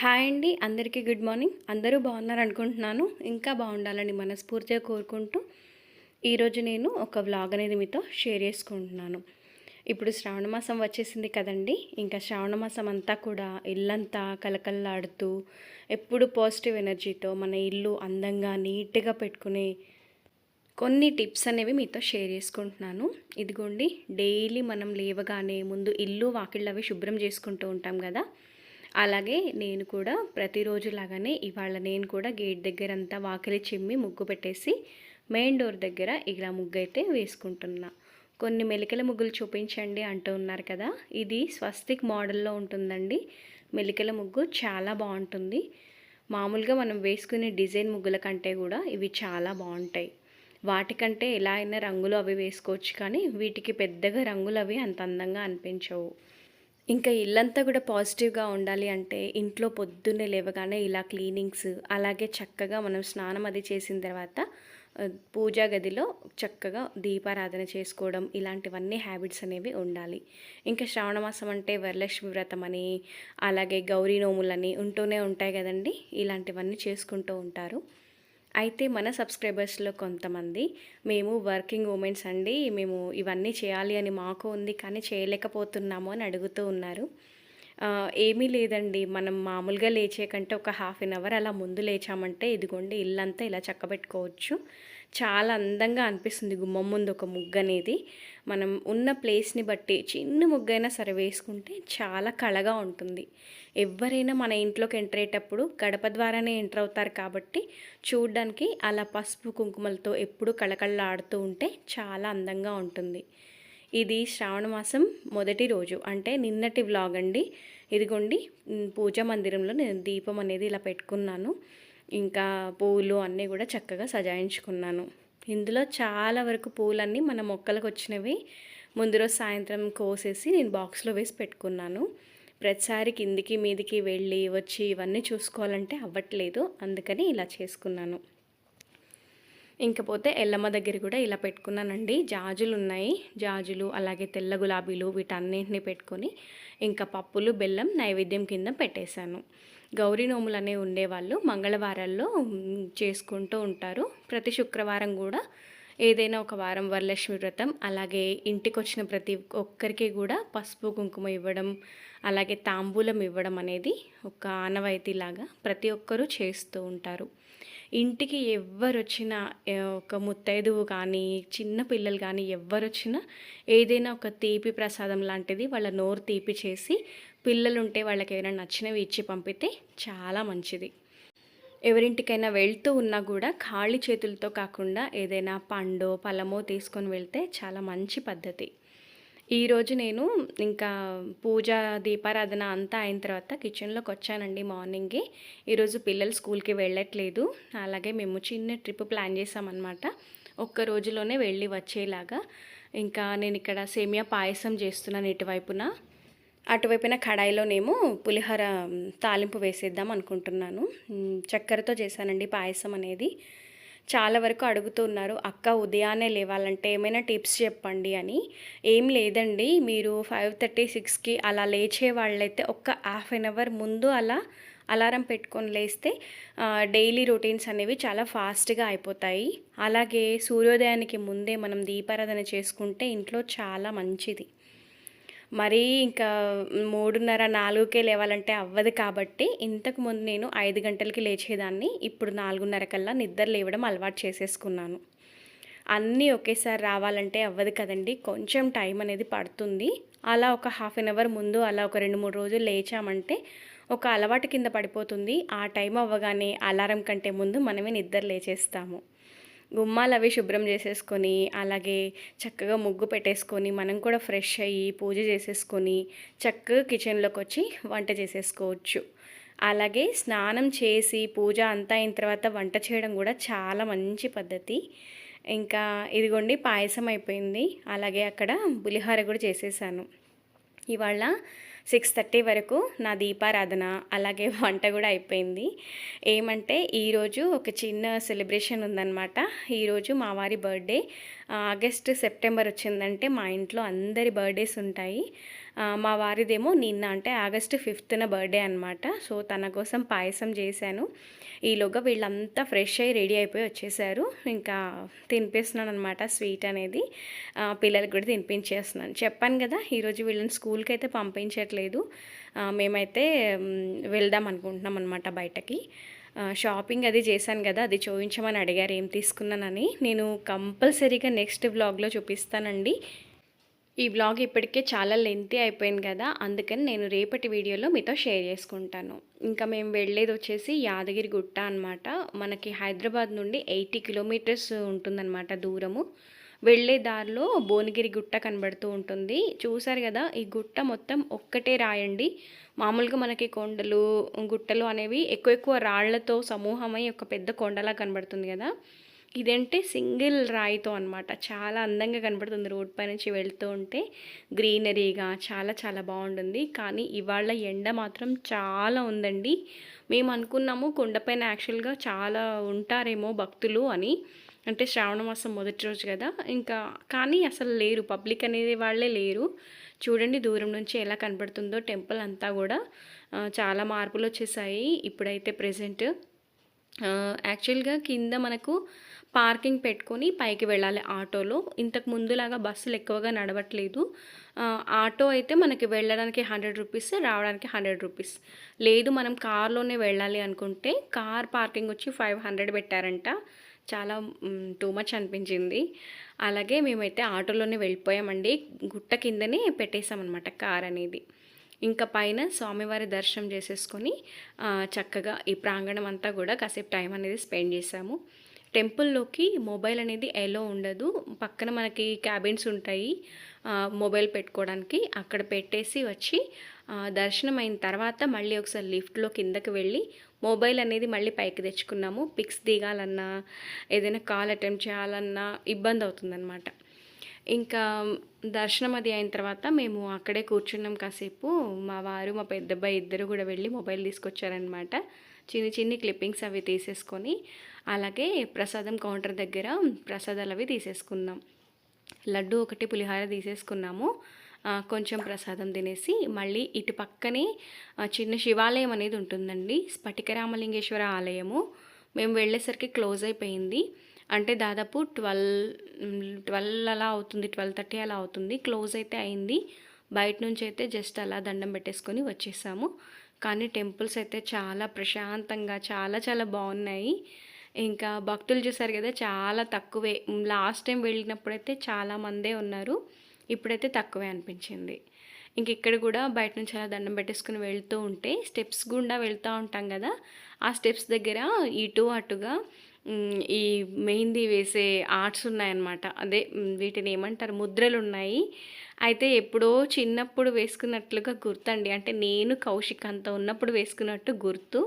Hi అండి అందరికీ good morning. అందరూ బాగున్నారు అనుకుంటున్నాను. ఇంకా బాగుండాలని మనస్ఫూర్తిగా కోరుకుంటూ ఈరోజు నేను ఒక వ్లాగ్ అనేది మీతో షేర్ చేసుకుంటున్నాను. ఇప్పుడు శ్రావణ మాసం వచ్చేసింది కదండి. ఇంకా శ్రావణ మాసం అంతా కూడా ఇల్లంతా కలకల్లాడుతూ ఎప్పుడు పాజిటివ్ ఎనర్జీతో మన ఇల్లు అందంగా నీట్గా పెట్టుకునే కొన్ని టిప్స్ అనేవి మీతో షేర్ చేసుకుంటున్నాను. ఇదిగోండి డైలీ మనం లేవగానే ముందు ఇల్లు వాకిళ్ళు అవి శుభ్రం చేసుకుంటూ ఉంటాం కదా. అలాగే నేను కూడా ప్రతిరోజు లాగానే ఇవాళ నేను కూడా గేట్ దగ్గర అంతా వాకిలి చిమ్మి ముగ్గు పెట్టేసి మెయిన్ డోర్ దగ్గర ఇలా ముగ్గు అయితే వేసుకుంటున్నా. కొన్ని మెలికల ముగ్గులు చూపించండి అంటూ ఉన్నారు కదా. ఇది స్వస్తిక్ మోడల్లో ఉంటుందండి. మెలికల ముగ్గు చాలా బాగుంటుంది. మామూలుగా మనం వేసుకునే డిజైన్ ముగ్గుల కంటే కూడా ఇవి చాలా బాగుంటాయి. వాటికంటే ఎలా అయినా రంగులు అవి వేసుకోవచ్చు కానీ వీటికి పెద్దగా రంగులు అవి అంత అందంగా అనిపించవు. ఇంకా ఇల్లంతా కూడా పాజిటివ్గా ఉండాలి అంటే ఇంట్లో పొద్దున్నే లేవగానే ఇలా క్లీనింగ్స్ అలాగే చక్కగా మనం స్నానం అది చేసిన తర్వాత పూజా గదిలో చక్కగా దీపారాధన చేసుకోవడం ఇలాంటివన్నీ హ్యాబిట్స్ అనేవి ఉండాలి. ఇంకా శ్రావణ మాసం అంటే వరలక్ష్మి వ్రతం అని అలాగే గౌరీ నోములని ఉంటూనే ఉంటాయి కదండి. ఇలాంటివన్నీ చేసుకుంటూ ఉంటారు. అయితే మన సబ్స్క్రైబర్స్లో కొంతమంది మేము వర్కింగ్ ఉమెన్స్ అండి మేము ఇవన్నీ చేయాలి అని మాకు ఉంది కానీ చేయలేకపోతున్నాము అని అడుగుతూ ఉన్నారు. ఏమీ లేదండి మనం మామూలుగా లేచే కంటే ఒక హాఫ్ అన్ అవర్ అలా ముందు లేచామంటే ఇదిగోండి ఇల్లంతా ఇలా చక్కబెట్టుకోవచ్చు. చాలా అందంగా అనిపిస్తుంది గుమ్మం ముందు ఒక ముగ్గు అనేది మనం ఉన్న ప్లేస్ని బట్టి చిన్న ముగ్గైనా సరే వేసుకుంటే చాలా కళగా ఉంటుంది. ఎవరైనా మన ఇంట్లోకి ఎంటర్ అయ్యేటప్పుడు గడప ద్వారానే ఎంటర్ అవుతారు కాబట్టి చూడడానికి అలా పసుపు కుంకుమలతో ఎప్పుడు కళకళలాడుతూ ఉంటే చాలా అందంగా ఉంటుంది. ఇది శ్రావణ మాసం మొదటి రోజు. అంటే నిన్నటి వ్లాగ్ అండి ఇదిగోండి పూజా మందిరంలో నేను దీపం అనేది ఇలా పెట్టుకున్నాను. ఇంకా పువ్వులు అన్నీ కూడా చక్కగా సజాయించుకున్నాను. ఇందులో చాలా వరకు పూలన్నీ మన మొక్కలకు వచ్చినవి ముందు రోజు సాయంత్రం కోసేసి నేను బాక్స్లో వేసి పెట్టుకున్నాను. ప్రతిసారి కిందికి మీదికి వెళ్ళి వచ్చి ఇవన్నీ చూసుకోవాలంటే అవ్వట్లేదు. అందుకని ఇలా చేసుకున్నాను. ఇంకపోతే ఎల్లమ్మ దగ్గర కూడా ఇలా పెట్టుకున్నానండి. జాజులు ఉన్నాయి. జాజులు అలాగే తెల్ల గులాబీలు వీటన్నింటినీ పెట్టుకొని ఇంకా పప్పులు బెల్లం నైవేద్యం కింద పెట్టేశాను. గౌరీ నోములు అనేవి ఉండేవాళ్ళు. మంగళవారాల్లో చేసుకుంటూ ఉంటారు. ప్రతి శుక్రవారం కూడా ఏదైనా ఒక వారం వరలక్ష్మి వ్రతం అలాగే ఇంటికి వచ్చిన ప్రతి ఒక్కరికి కూడా పసుపు కుంకుమ ఇవ్వడం అలాగే తాంబూలం ఇవ్వడం అనేది ఒక ఆనవాయితీలాగా ప్రతి ఒక్కరూ చేస్తూ ఉంటారు. ఇంటికి ఎవ్వరొచ్చినా ఒక ముత్తైదువు కానీ చిన్న పిల్లలు కానీ ఎవ్వరొచ్చినా ఏదైనా ఒక తీపి ప్రసాదం లాంటిది వాళ్ళ నోరు తీపి చేసి పిల్లలు ఉంటే వాళ్ళకి ఏమైనా నచ్చినవి ఇచ్చి పంపితే చాలా మంచిది. ఎవరింటికైనా వెళ్తూ ఉన్నా కూడా ఖాళీ చేతులతో కాకుండా ఏదైనా పండో పలమో తీసుకొని వెళ్తే చాలా మంచి పద్ధతి. ఈరోజు నేను ఇంకా పూజ దీపారాధన అంతా అయిన తర్వాత కిచెన్లోకి వచ్చానండి మార్నింగే. ఈరోజు పిల్లలు స్కూల్కి వెళ్ళట్లేదు. అలాగే మేము చిన్న ట్రిప్ ప్లాన్ చేసామన్నమాట. ఒక్క రోజులోనే వెళ్ళి వచ్చేలాగా. ఇంకా నేను ఇక్కడ సేమియా పాయసం చేస్తున్నాను ఇటువైపున. అటువైపున కడాయిలోనేమో పులిహోర తాలింపు వేసేద్దాం అనుకుంటున్నాను. చక్కెరతో చేశానండి పాయసం అనేది. చాలా వరకు అడుగుతున్నారు అక్క ఉదయాన్నే లేవాలంటే ఏమైనా టిప్స్ చెప్పండి అని. ఏం లేదండి మీరు ఫైవ్ థర్టీ సిక్స్కి అలా లేచే వాళ్ళైతే ఒక్క హాఫ్ అన్ అవర్ ముందు అలా అలారం పెట్టుకొని లేస్తే డైలీ రొటీన్స్ అనేవి చాలా ఫాస్ట్గా అయిపోతాయి. అలాగే సూర్యోదయానికి ముందే మనం దీపారాధన చేసుకుంటే ఇంట్లో చాలా మంచిది. మరీ ఇంకా మూడున్నర నాలుగుకే లేవాలంటే అవ్వదు కాబట్టి ఇంతకు ముందు నేను ఐదు గంటలకి లేచేదాన్ని. ఇప్పుడు నాలుగున్నర కల్లా నిద్ర లేవడం అలవాటు చేసేసుకున్నాను. అన్నీ ఒకేసారి రావాలంటే అవ్వదు కదండి. కొంచెం టైం అనేది పడుతుంది. అలా ఒక హాఫ్ అన్ అవర్ ముందు అలా ఒక రెండు మూడు రోజులు లేచామంటే ఒక అలవాటు కింద పడిపోతుంది. ఆ టైం అవ్వగానే అలారం కంటే ముందు మనమే నిద్ర లేచేస్తాము. గుమ్మాలు అవి శుభ్రం చేసేసుకొని అలాగే చక్కగా ముగ్గు పెట్టేసుకొని మనం కూడా ఫ్రెష్ అయ్యి పూజ చేసేసుకొని చక్కగా కిచెన్లోకి వచ్చి వంట చేసేసుకోవచ్చు. అలాగే స్నానం చేసి పూజ అంతా అయిన తర్వాత వంట చేయడం కూడా చాలా మంచి పద్ధతి. ఇంకా ఇదిగోండి పాయసం అయిపోయింది. అలాగే అక్కడ పులిహార కూడా చేసేసాను. ఇవాళ సిక్స్ థర్టీ వరకు నా దీపారాధన అలాగే వంట కూడా అయిపోయింది. ఏమంటే ఈరోజు ఒక చిన్న సెలబ్రేషన్ ఉందన్నమాట. ఈరోజు మా వారి బర్త్డే. ఆగస్ట్ సెప్టెంబర్ వచ్చిందంటే మా ఇంట్లో అందరి బర్త్డేస్ ఉంటాయి. మా వారిదేమో నిన్న అంటే ఆగస్టు ఫిఫ్త్న బర్త్డే అనమాట సో తన కోసం పాయసం చేశాను. ఈలోగా వీళ్ళంతా ఫ్రెష్ అయ్యి రెడీ అయిపోయి వచ్చేసారు. ఇంకా తినిపిస్తున్నాను అనమాట స్వీట్ అనేది. పిల్లలకు పిల్లలకి కూడా తినిపించేస్తున్నాను. చెప్పాను కదా ఈరోజు వీళ్ళని స్కూల్కి అయితే పంపించట్లేదు మేమైతే వెళ్దాం అనుకుంటున్నాం అనమాట బయటకి. షాపింగ్ అది చేశాను కదా అది చూపించమని అడిగారు ఏం తీసుకున్నానని. నేను కంపల్సరీగా నెక్స్ట్ వ్లాగ్లో చూపిస్తానండి. ఈ వ్లాగ్ ఇప్పటికే చాలా లెంతీ అయిపోయింది కదా అందుకని నేను రేపటి వీడియోలో మీతో షేర్ చేసుకుంటాను. ఇంకా మేము వెళ్ళేది వచ్చేసి యాదగిరి గుట్ట అనమాట మనకి హైదరాబాద్ నుండి ఎయిటీ కిలోమీటర్స్ ఉంటుందన్నమాట దూరము. వెళ్ళే దారిలో భువనగిరి గుట్ట కనబడుతూ ఉంటుంది. చూసారు కదా ఈ గుట్ట మొత్తం ఒక్కటే రాయండి. మామూలుగా మనకి కొండలు గుట్టలు అనేవి ఎక్కువ ఎక్కువ రాళ్ళతో సమూహమై ఒక పెద్ద కొండలా కనబడుతుంది కదా. ఇదంటే సింగిల్ రాయితో అనమాట చాలా అందంగా కనబడుతుంది. రోడ్ పై నుంచి వెళ్తూ ఉంటే గ్రీనరీగా చాలా చాలా బాగుంటుంది. కానీ ఇవాళ ఎండ మాత్రం చాలా ఉందండి. మేము అనుకున్నాము కొండపైన యాక్చువల్గా చాలా ఉంటారేమో భక్తులు అని. అంటే శ్రావణ మాసం మొదటి రోజు కదా. ఇంకా కానీ అసలు లేరు. పబ్లిక్ అనేది వాళ్ళే లేరు. చూడండి దూరం నుంచి ఎలా కనబడుతుందో టెంపుల్ అంతా కూడా. చాలా మార్పులు వచ్చేసాయి. ఇప్పుడైతే ప్రజెంట్ యాక్చువల్గా కింద మనకు పార్కింగ్ పెట్టుకొని పైకి వెళ్ళాలి ఆటోలో. ఇంతకు ముందులాగా బస్సులు ఎక్కువగా నడవట్లేదు. ఆటో అయితే మనకి వెళ్ళడానికి హండ్రెడ్ రూపీస్ రావడానికి హండ్రెడ్ రూపీస్. లేదు మనం కార్లోనే వెళ్ళాలి అనుకుంటే కార్ పార్కింగ్ వచ్చి ఫైవ్ హండ్రెడ్ పెట్టారంట. చాలా టూ మచ్ అనిపించింది. అలాగే మేమైతే ఆటోలోనే వెళ్ళిపోయామండి. గుట్ట కిందనే పెట్టేశామన్నమాట కార్ అనేది. ఇంకా పైన స్వామివారి దర్శనం చేసేసుకొని చక్కగా ఈ ప్రాంగణం అంతా కూడా కాసేపు టైం అనేది స్పెండ్ చేసాము టెంపుల్లోకి మొబైల్ అనేది ఎలో ఉండదు. పక్కన మనకి క్యాబిన్స్ ఉంటాయి మొబైల్ పెట్టుకోవడానికి. అక్కడ పెట్టేసి వచ్చి దర్శనం అయిన తర్వాత మళ్ళీ ఒకసారి లిఫ్ట్లో కిందకి వెళ్ళి మొబైల్ అనేది మళ్ళీ పైకి తెచ్చుకున్నాము. పిక్స్ దిగాలన్నా ఏదైనా కాల్ అటెంప్ట్ చేయాలన్నా ఇబ్బంది అవుతుందన్నమాట. ఇంకా దర్శనం అది అయిన తర్వాత మేము అక్కడే కూర్చున్నాం కాసేపు. మా వారు మా పెద్దబ్బాయి ఇద్దరు కూడా వెళ్ళి మొబైల్ తీసుకొచ్చారనమాట చిన్ని చిన్ని క్లిప్పింగ్స్ అవి తీసేసుకొని అలాగే ప్రసాదం కౌంటర్ దగ్గర ప్రసాదాలు అవి తీసేసుకున్నాం. లడ్డు ఒకటి పులిహార తీసేసుకున్నాము. కొంచెం ప్రసాదం తినేసి మళ్ళీ ఇటు పక్కనే చిన్న శివాలయం అనేది ఉంటుందండి. స్ఫటికరామలింగేశ్వర ఆలయము. మేము వెళ్ళేసరికి క్లోజ్ అయిపోయింది. అంటే దాదాపు ట్వెల్వ్ ట్వెల్వ్ అలా అవుతుంది ట్వెల్వ్ థర్టీ అలా అవుతుంది. క్లోజ్ అయితే అయింది. బయట నుంచి అయితే జస్ట్ అలా దండం పెట్టేసుకొని వచ్చేసాము. కానీ టెంపుల్స్ అయితే చాలా ప్రశాంతంగా చాలా చాలా బాగున్నాయి. ఇంకా భక్తులు చూసారు కదా చాలా తక్కువే. లాస్ట్ టైం వెళ్ళినప్పుడైతే చాలా మందే ఉన్నారు. ఇప్పుడైతే తక్కువే అనిపించింది. ఇంక ఇక్కడ కూడా బయట నుంచి అలా దండం పెట్టేసుకుని వెళ్తూ ఉంటే స్టెప్స్ గుండా వెళ్తూ ఉంటాం కదా ఆ స్టెప్స్ దగ్గర ఇటు అటుగా ఈ మెహందీ వేసే ఆర్ట్స్ ఉన్నాయన్నమాట. అదే వీటిని ఏమంటారు? ముద్రలు ఉన్నాయి అయితే ఎప్పుడో చిన్నప్పుడు వేసుకున్నట్లుగా గుర్తండి. అంటే నేను కౌశిక్ అంత ఉన్నప్పుడు వేసుకున్నట్టు గుర్తు.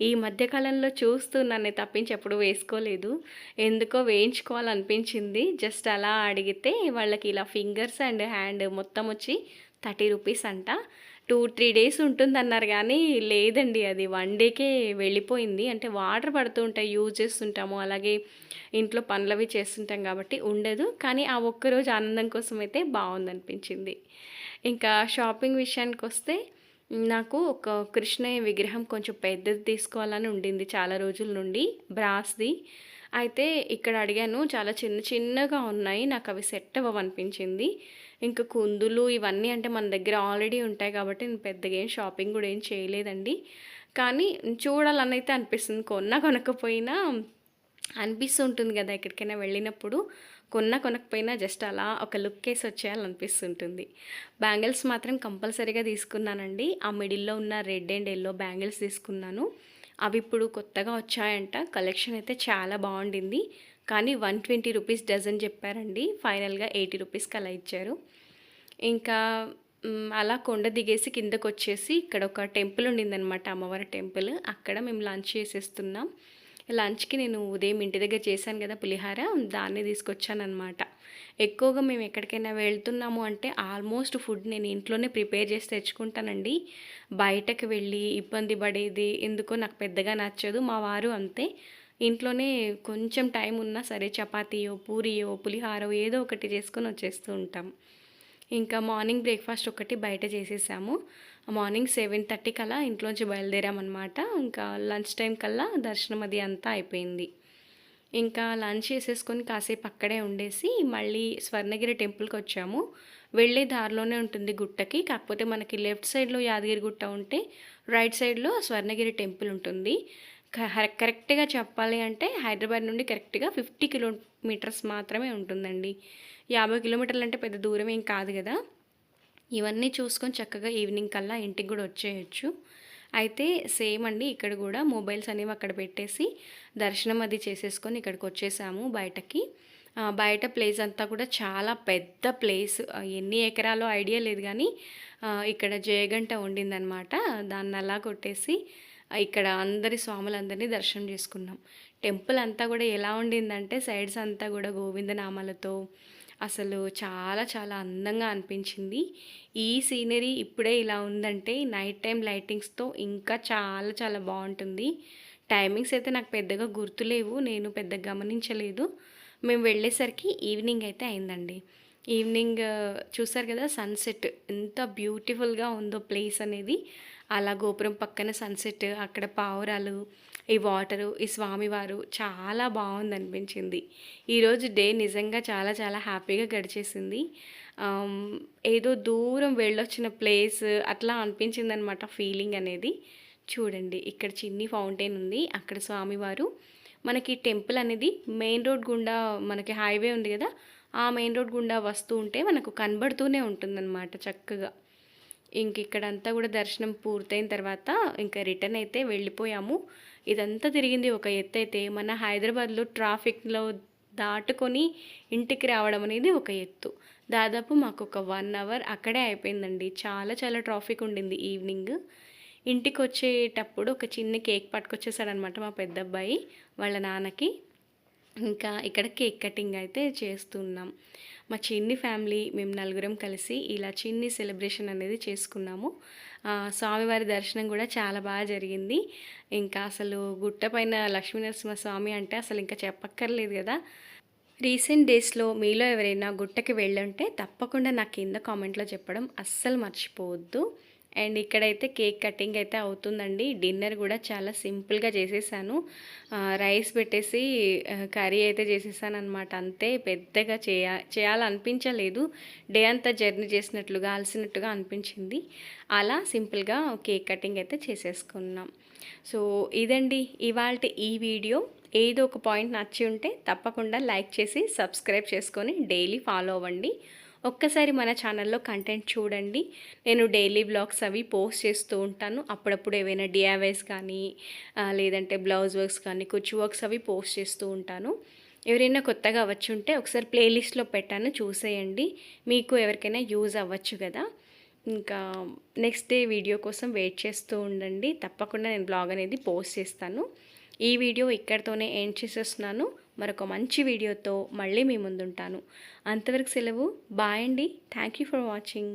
ఈ మధ్యకాలంలో చూస్తూ నన్ను తప్పించి ఎప్పుడు వేసుకోలేదు. ఎందుకో వేయించుకోవాలనిపించింది. జస్ట్ అలా అడిగితే వాళ్ళకి ఇలా ఫింగర్స్ అండ్ హ్యాండ్ మొత్తం వచ్చి థర్టీ రూపీస్ అంట. టూ త్రీ డేస్ ఉంటుందన్నారు కానీ లేదండి. అది వన్ డేకే వెళ్ళిపోయింది. అంటే వాటర్ పడుతూ ఉంటాయి యూజ్ చేస్తుంటాము. అలాగే ఇంట్లో పనులవి చేస్తుంటాం కాబట్టి ఉండదు. కానీ ఆ ఒక్కరోజు ఆనందం కోసం అయితే బాగుందనిపించింది. ఇంకా షాపింగ్ విషయానికి వస్తే నాకు ఒక కృష్ణయ్య విగ్రహం కొంచెం పెద్దది తీసుకోవాలని ఉండింది చాలా రోజుల నుండి. బ్రాస్ది. అయితే ఇక్కడ అడిగాను చాలా చిన్న చిన్నగా ఉన్నాయి నాకు అవి సెట్ అవ్వనిపించింది ఇంకా కుందులు ఇవన్నీ అంటే మన దగ్గర ఆల్రెడీ ఉంటాయి కాబట్టి నేను పెద్దగా ఏం షాపింగ్ కూడా ఏం చేయలేదండి. కానీ చూడాలని అయితే అనిపిస్తుంది కొన్నా కొనకపోయినా అనిపిస్తుంటుంది కదా ఎక్కడికైనా వెళ్ళినప్పుడు. కొన్నా కొనకపోయినా జస్ట్ అలా ఒక లుక్ వేసి వచ్చేయాలనిపిస్తుంటుంది. బ్యాంగిల్స్ మాత్రం కంపల్సరీగా తీసుకున్నానండి. ఆ మిడిల్లో ఉన్న రెడ్ అండ్ ఎల్లో బ్యాంగిల్స్ తీసుకున్నాను. అవి ఇప్పుడు కొత్తగా వచ్చాయంట. కలెక్షన్ అయితే చాలా బాగుండింది. కానీ వన్ ట్వంటీ రూపీస్ డజన్ చెప్పారండి. ఫైనల్గా ఎయిటీ రూపీస్కి అలా ఇచ్చారు. ఇంకా అలా కొండ దిగేసి కిందకు వచ్చేసి ఇక్కడ ఒక టెంపుల్ ఉండిందనమాట అమ్మవారి టెంపుల్. అక్కడ మేము లంచ్ చేసేస్తున్నాం. లంచ్కి నేను ఉదయం ఇంటి దగ్గర చేశాను కదా పులిహార దాన్ని తీసుకొచ్చాను అనమాట ఎక్కువగా మేము ఎక్కడికైనా వెళ్తున్నాము అంటే ఆల్మోస్ట్ ఫుడ్ నేను ఇంట్లోనే ప్రిపేర్ చేసి తెచ్చుకుంటానండి. బయటకు వెళ్ళి ఇబ్బంది పడేది ఎందుకో నాకు పెద్దగా నచ్చదు మా వారు అంతే. ఇంట్లోనే కొంచెం టైం ఉన్నా సరే చపాతీయో పూరియో పులిహారో ఏదో ఒకటి చేసుకొని వచ్చేస్తూ ఉంటాం. ఇంకా మార్నింగ్ బ్రేక్ఫాస్ట్ ఒకటి బయట చేసేసాము. మార్నింగ్ సెవెన్ థర్టీ కల్లా ఇంట్లోంచి బయలుదేరామన్నమాట. ఇంకా లంచ్ టైం కల్లా దర్శనం అది అంతా అయిపోయింది. ఇంకా లంచ్ చేసేసుకొని కాసేపు అక్కడే ఉండేసి మళ్ళీ స్వర్ణగిరి టెంపుల్కి వచ్చాము. వెళ్ళే దారిలోనే ఉంటుంది గుట్టకి. కాకపోతే మనకి లెఫ్ట్ సైడ్లో యాదగిరి గుట్ట ఉంటే రైట్ సైడ్లో స్వర్ణగిరి టెంపుల్ ఉంటుంది. కరెక్ట్గా చెప్పాలి అంటే హైదరాబాద్ నుండి కరెక్ట్గా ఫిఫ్టీ కిలోమీటర్స్ మాత్రమే ఉంటుందండి. యాభై కిలోమీటర్లు అంటే పెద్ద దూరం ఏం కాదు కదా. ఇవన్నీ చూసుకొని చక్కగా ఈవినింగ్ కల్లా ఇంటికి కూడా వచ్చేయచ్చు. అయితే సేమ్ అండి ఇక్కడ కూడా మొబైల్స్ అనేవి అక్కడ పెట్టేసి దర్శనం అది చేసేసుకొని ఇక్కడికి వచ్చేసాము బయటకి. బయట ప్లేస్ అంతా కూడా చాలా పెద్ద ప్లేస్. ఎన్ని ఎకరాలో ఐడియా లేదు కానీ ఇక్కడ జయగంట ఉండిందనమాట దాన్ని అలా కొట్టేసి ఇక్కడ అందరి స్వాములందరినీ దర్శనం చేసుకున్నాం. టెంపుల్ అంతా కూడా ఎలా ఉండిందంటే సైడ్స్ అంతా కూడా గోవిందనామాలతో అసలు చాలా చాలా అందంగా అనిపించింది. ఈ సీనరీ ఇప్పుడే ఇలా ఉందంటే నైట్ టైం లైటింగ్స్తో ఇంకా చాలా చాలా బాగుంటుంది. టైమింగ్స్ అయితే నాకు పెద్దగా గుర్తులేవు నేను పెద్ద గమనించలేదు. మేము వెళ్ళేసరికి ఈవినింగ్ అయితే అయిందండి. ఈవినింగ్ చూసారు కదా సన్సెట్ ఎంత బ్యూటిఫుల్గా ఉందో ప్లేస్ అనేది. అలా గోపురం పక్కన సన్సెట్ అక్కడ పావురాలు ఈ వాటరు ఈ స్వామివారు చాలా బాగుంది అనిపించింది ఈరోజు డే నిజంగా చాలా చాలా హ్యాపీగా గడిచేసింది. ఏదో దూరం వెళ్ళొచ్చిన ప్లేస్ అట్లా అనిపించింది అనమాట ఫీలింగ్ అనేది. చూడండి ఇక్కడ చిన్ని ఫౌంటైన్ ఉంది అక్కడ స్వామివారు. మనకి టెంపుల్ అనేది మెయిన్ రోడ్ గుండా మనకి హైవే ఉంది కదా ఆ మెయిన్ రోడ్ గుండా వస్తూ ఉంటే మనకు కనబడుతూనే ఉంటుందన్నమాట చక్కగా. ఇంక ఇక్కడంతా కూడా దర్శనం పూర్తయిన తర్వాత ఇంకా రిటర్న్ అయితే వెళ్ళిపోయాము. ఇదంతా తిరిగింది ఒక ఎత్తు అయితే మన హైదరాబాద్లో ట్రాఫిక్లో దాటుకొని ఇంటికి రావడం అనేది ఒక ఎత్తు. దాదాపు మాకు ఒక వన్ అవర్ అక్కడే అయిపోయిందండి. చాలా చాలా ట్రాఫిక్ ఉండింది ఈవినింగ్. ఇంటికి వచ్చేటప్పుడు ఒక చిన్న కేక్ పట్టుకొచ్చేసాడనమాట మా పెద్ద అబ్బాయి వాళ్ళ నాన్నకి. ఇంకా ఇక్కడ కేక్ కటింగ్ అయితే చేస్తున్నాం. మా చిన్ని ఫ్యామిలీ మేము నలుగురం కలిసి ఇలా చిన్ని సెలబ్రేషన్ అనేది చేసుకున్నాము. స్వామివారి దర్శనం కూడా చాలా బాగా జరిగింది. ఇంకా అసలు గుట్ట పైన లక్ష్మీనరసింహ స్వామి అంటే అసలు ఇంకా చెప్పక్కర్లేదు కదా. రీసెంట్ డేస్లో మీలో ఎవరైనా గుట్టకి వెళ్ళుంటే తప్పకుండా నాకు కింద కామెంట్లో చెప్పడం అస్సలు మర్చిపోవద్దు. అండ్ ఇక్కడైతే కేక్ కటింగ్ అయితే అవుతుందండి. డిన్నర్ కూడా చాలా సింపుల్గా చేసేసాను. రైస్ పెట్టేసి కర్రీ అయితే చేసేసాను అనమాట అంతే పెద్దగా చేయ చేయాలనిపించలేదు. డే అంతా జర్నీ చేసినట్లుగా అలసినట్టుగా అనిపించింది. అలా సింపుల్గా కేక్ కటింగ్ అయితే చేసేసుకున్నాం. సో ఇదండి ఇవాళ ఈ వీడియో. ఏదో ఒక పాయింట్ నచ్చి ఉంటే తప్పకుండా లైక్ చేసి సబ్స్క్రైబ్ చేసుకొని డైలీ ఫాలో అవ్వండి. ఒక్కసారి మన ఛానల్లో కంటెంట్ చూడండి. నేను డైలీ బ్లాగ్స్ అవి పోస్ట్ చేస్తూ ఉంటాను. అప్పుడప్పుడు ఏవైనా డిఐవైస్ కానీ లేదంటే బ్లౌజ్ వర్క్స్ కానీ కుచ్చు వర్క్స్ అవి పోస్ట్ చేస్తూ ఉంటాను. ఎవరైనా కొత్తగా వచ్చి ఉంటే ఒకసారి ప్లేలిస్ట్లో పెట్టాను చూసేయండి. మీకు ఎవరికైనా యూజ్ అవ్వచ్చు కదా. ఇంకా నెక్స్ట్ డే వీడియో కోసం వెయిట్ చేస్తూ ఉండండి. తప్పకుండా నేను బ్లాగ్ అనేది పోస్ట్ చేస్తాను. ఈ వీడియో ఇక్కడితోనే ఎండ్ చేసేస్తున్నాను. మరొక మంచి వీడియోతో మళ్ళీ మీ ముందుంటాను. అంతవరకు సెలవు. బాయ్ అండి. Thank you for watching